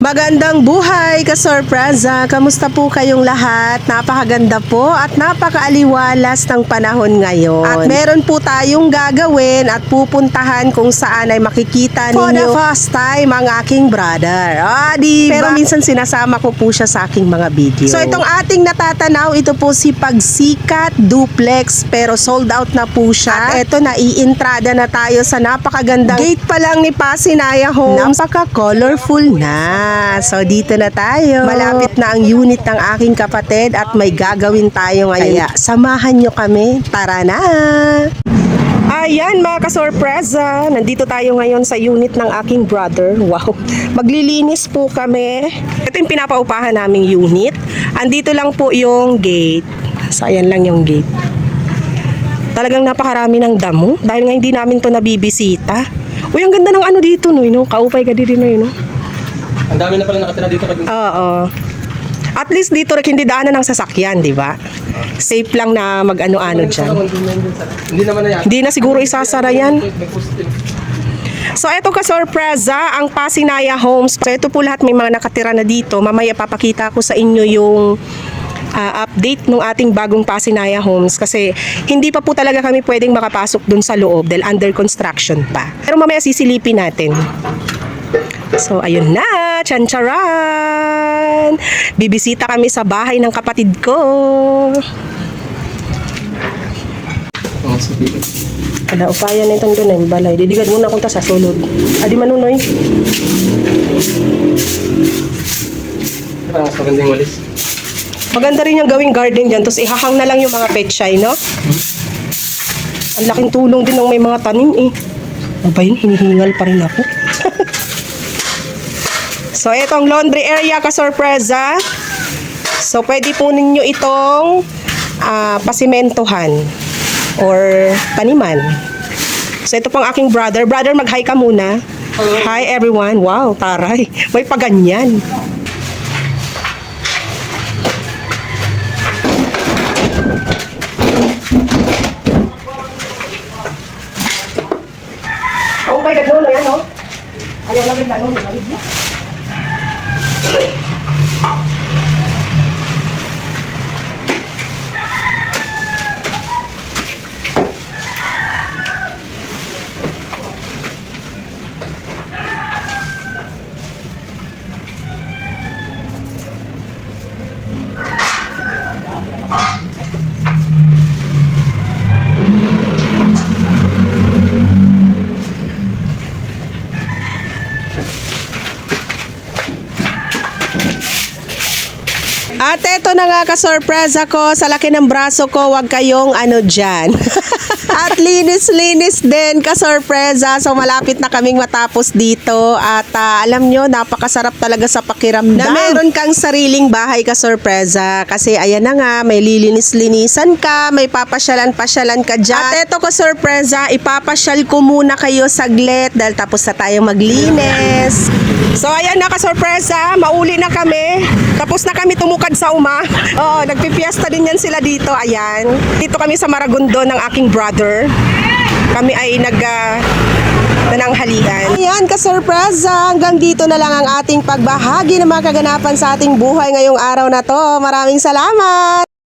Magandang buhay, kasorpresa! Kamusta po kayong lahat? Napakaganda po at napakaaliwalas ng panahon ngayon. At meron po tayong gagawin at pupuntahan kung saan ay makikita ninyo for the first time ang aking brother. Ah, di ba? Pero minsan sinasama ko po siya sa aking mga video. So itong ating natatanaw, ito po si Pagsikat Duplex pero sold out na po siya. At ito na, iintrada na tayo sa napakagandang gate pa lang ni Pasinaya Homes. Napaka-colorful na. So dito na tayo. Malapit na ang unit ng aking kapatid at may gagawin tayo ngayon. Kaya samahan nyo kami. Tara na! Ayan mga kasorpresa, nandito tayo ngayon sa unit ng aking brother. Wow, maglilinis po kami. Ito yung pinapaupahan naming unit. Andito lang po yung gate. So ayan lang yung gate. Talagang napakarami ng damo dahil nga hindi namin to nabibisita. Uy, ang ganda ng ano dito, no, no? Kaupay ka din, no, no? Ang dami na pala nakatira dito pag Oo. At least dito rin hindi daanan ng sasakyan, di ba? Safe lang na mag-ano-ano dyan. Hindi naman na yan. Hindi na siguro isasara yan. So ito ka sorpresa, ang Pasinaya Homes. So ito po lahat may mga nakatira na dito. Mamaya papakita ko sa inyo yung ah, update ng ating bagong Pasinaya Homes kasi hindi pa po talaga kami pwedeng makapasok dun sa loob dahil under construction pa. Pero mamaya sisilipin natin. So ayun na, chancharan! Bibisita kami sa bahay ng kapatid ko. Oh. Ala, upayan na itong eh, balay. Didigad muna kung ta sa sulod. Adi manunoy. Parang mas maganda yung walis. Maganda rin yung gawing garden dyan. Tapos ihahang na lang yung mga pechay, no? Ang laking tulong din ng may mga tanim eh. Ano ba yun? Hinihingal pa rin ako. so, itong laundry area ka sorpresa. So, pwede po ninyo itong ah, pasimentohan or taniman. So, ito pang aking brother. Brother, mag-hi ka muna. Hi everyone. Wow, taray. May paganyan. Oh my God, no, no, yan, no? Ayaw lang na, no, no, no. Thank you. At eto na nga ka-surprise ako sa laki ng braso ko, wag kayong ano dyan. At linis-linis din ka-surpresa. So malapit na kaming matapos dito. At ah, alam nyo, napakasarap talaga sa pakiramdam. Na meron kang sariling bahay ka-surpresa. Kasi ayan na nga, may lilinis-linisan ka, may papasyalan-pasyalan ka dyan. At eto ka-surpresa, ipapasyal ko muna kayo saglit dahil tapos na tayong maglinis. So ayan na ka-surpresa, mauli na kami. Tapos na kami tumukad sa uma. Oo, nagpipiesta din yan sila dito. Ayan. Dito kami sa Maragundo ng aking brother. Kami ay nag uh, nananghalian. Ayan, ka-surpresa. Hanggang dito na lang ang ating pagbahagi ng mga kaganapan sa ating buhay ngayong araw na to. Maraming salamat!